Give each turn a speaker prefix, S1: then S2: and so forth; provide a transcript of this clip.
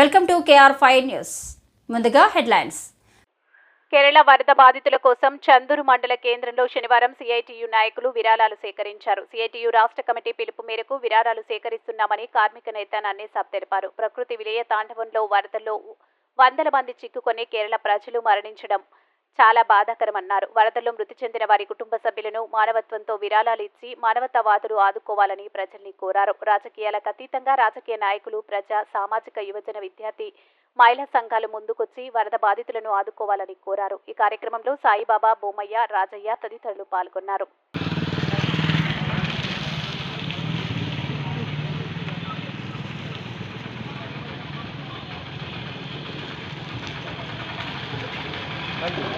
S1: Welcome to KR five news. ముందుగా headlines.
S2: Kerala వరద బాధితుల కోసం చందూరు మండల కేంద్రంలో శనివారం సిఐటియు నాయకులు విరాళాలు సేకరించారు. సిఐటియు రాష్ట్ర కమిటీ పిలుపు మేరకు విరాళాలు సేకరిస్తున్నామని కార్మిక నేత నన్నేసాబ్ తెలిపారు. ప్రకృతి విలయ తాండవంలో వరదల్లో వందల మంది చిక్కుకొని కేరళ ప్రజలు మరణించడం చాలా బాధాకరమన్నారు. వరదల్లో మృతి చెందిన వారి కుటుంబ సభ్యులను మానవత్వంతో విరాళాలు ఇచ్చి మానవతావాదులు ఆదుకోవాలని ప్రజల్ని కోరారు. రాజకీయాలకు అతీతంగా రాజకీయ నాయకులు ప్రజా సామాజిక యువజన విద్యార్థి మహిళా సంఘాలు ముందుకొచ్చి వరద బాధితులను ఆదుకోవాలని కోరారు. ఈ కార్యక్రమంలో సాయిబాబా బొమ్మయ్య రాజయ్య తదితరులు పాల్గొన్నారు.
S3: Gracias.